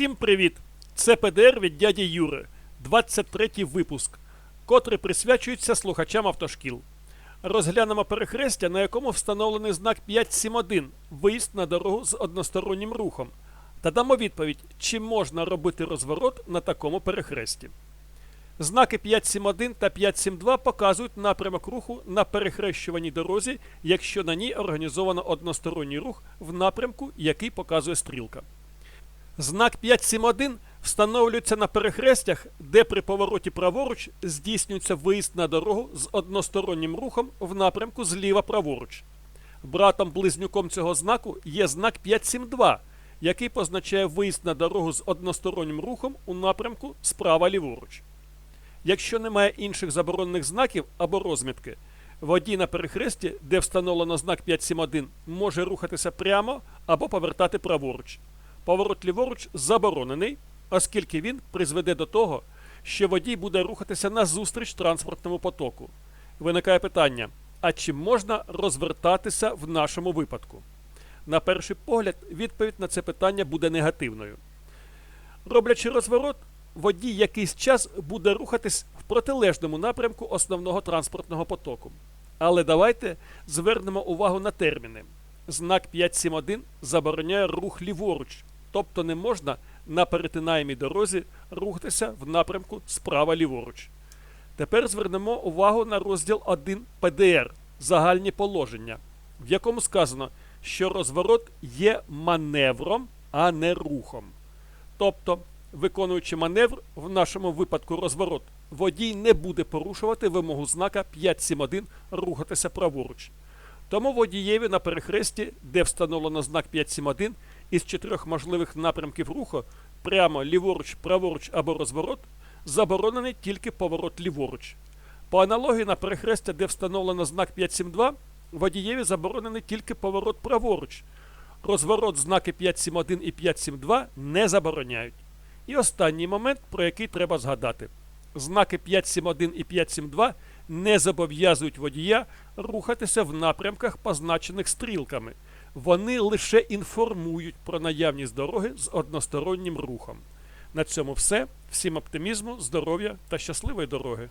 Всім привіт! Це ПДР від дяді Юри, 23 випуск, котрий присвячується слухачам автошкіл. Розглянемо перехрестя, на якому встановлений знак 571 виїзд на дорогу з одностороннім рухом. Та дамо відповідь, чи можна робити розворот на такому перехресті. Знаки 571 та 572 показують напрямок руху на перехрещуваній дорозі, якщо на ній організовано односторонній рух в напрямку, який показує стрілка. Знак 571 встановлюється на перехрестях, де при повороті праворуч здійснюється виїзд на дорогу з одностороннім рухом в напрямку зліва праворуч. Братом-близнюком цього знаку є знак 572, який позначає виїзд на дорогу з одностороннім рухом у напрямку справа ліворуч. Якщо немає інших заборонених знаків або розмітки, водій на перехресті, де встановлено знак 571, може рухатися прямо або повертати праворуч. Поворот ліворуч заборонений, оскільки він призведе до того, що водій буде рухатися назустріч транспортному потоку. Виникає питання: а чи можна розвертатися в нашому випадку? На перший погляд, відповідь на це питання буде негативною. Роблячи розворот, водій якийсь час буде рухатись в протилежному напрямку основного транспортного потоку. Але давайте звернемо увагу на терміни. Знак 571 забороняє рух ліворуч, тобто не можна на перетинаємій дорозі рухатися в напрямку справа ліворуч. Тепер звернемо увагу на розділ 1 ПДР загальні положення, в якому сказано, що розворот є маневром, а не рухом. Тобто, виконуючи маневр, в нашому випадку розворот, водій не буде порушувати вимогу знака 571 рухатися праворуч. Тому водієві на перехресті, де встановлено знак 571, із чотирьох можливих напрямків руху прямо ліворуч, праворуч або розворот, заборонений тільки поворот ліворуч. По аналогії на перехрестя, де встановлено знак 572, водієві заборонений тільки поворот праворуч. Розворот знаки 571 і 572 не забороняють. І останній момент, про який треба згадати. Знаки 571 і 572 не зобов'язують водія рухатися в напрямках, позначених стрілками. Вони лише інформують про наявність дороги з одностороннім рухом. На цьому все. Всім оптимізму, здоров'я та щасливої дороги!